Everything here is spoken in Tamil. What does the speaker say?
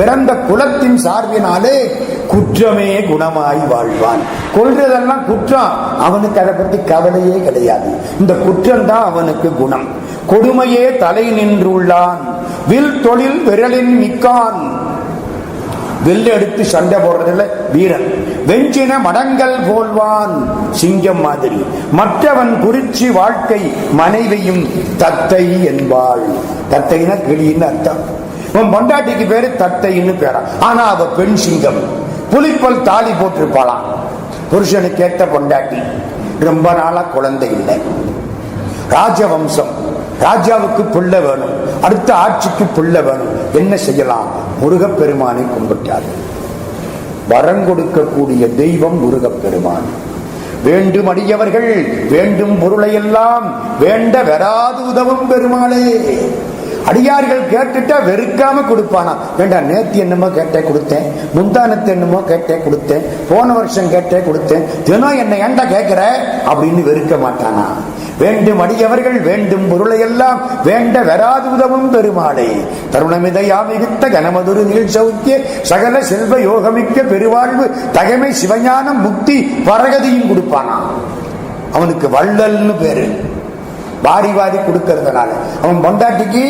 பிறந்த குலத்தின் சார்பினாலே குற்றமே குணமாய் வாழ்வான். கொள்றதெல்லாம் குற்றம். அவனுக்கு அதை பத்தி கவலையே கிடையாது. இந்த குற்றம் தான் அவனுக்கு குணம். கொடுமையே தலை நின்றுள்ளான். வில் தொழில் விரலின் மிக்கான். வெள்ள எடுத்து சண்டை போடுறதுல வீரன். வெஞ்சின மடங்கள் போல்வான். சிங்கம் மாதிரி. மற்றவன் குறிச்சி வாழ்க்கை மனைவியும் தத்தை என்பாள். தத்தைனா கிளின்னு அர்த்தம். உன் பொண்டாட்டிக்கு பேரு தத்தைன்னு பேரா. ஆனா அவ பெண் சிங்கம். புலிப்பல் தாலி போட்டிருப்பாளாம் புருஷனுக்கு ஏத்த பொண்டாட்டி ரொம்ப நாளா குழந்தை இல்லை. ராஜவம்சம். ராஜாவுக்கு புள்ள வேணும். அடுத்த ஆட்சிக்கு புள்ள வேணும். என்ன செய்யலாம்? முருகப்பெருமானை கும்பிட்டார். வரம் கொடுக்கக்கூடிய தெய்வம் முருகப்பெருமான். வேண்டும் அடியவர்கள் வேண்டும் பொருளை எல்லாம் வேண்ட வராது உதவும் பெருமாளே. அடியார்கள் கேட்டுட்டா வெறுக்காம கொடுப்பானா? வேண்டாம் நேத்து என்னமோ கேட்டே கொடுத்தேன் முந்தானத்து என்னமோ கேட்டே கொடுத்தேன் போன வருஷம் கேட்டே கொடுத்தேன் தினம் என்ன ஏண்டா கேட்கிற அப்படின்னு வெறுக்க மாட்டானா? வேண்டும் அடியவர்கள் வேண்டும் பொருளை எல்லாம் வேண்ட வெறாது உதவும் பெருமாளே. தருணமிதையா மிகுத்த கனமதுரு நீள் சௌக்கிய சகல செல்வ யோகமிக்க பெருவாழ்வு தகைமை சிவஞானம் முக்தி பரகதியும் கொடுப்பானா? அவனுக்கு வள்ளல்னு பேரு. வாரி வாரி கொடுக்கறதுனால. அவன் பொண்டாட்டிக்கு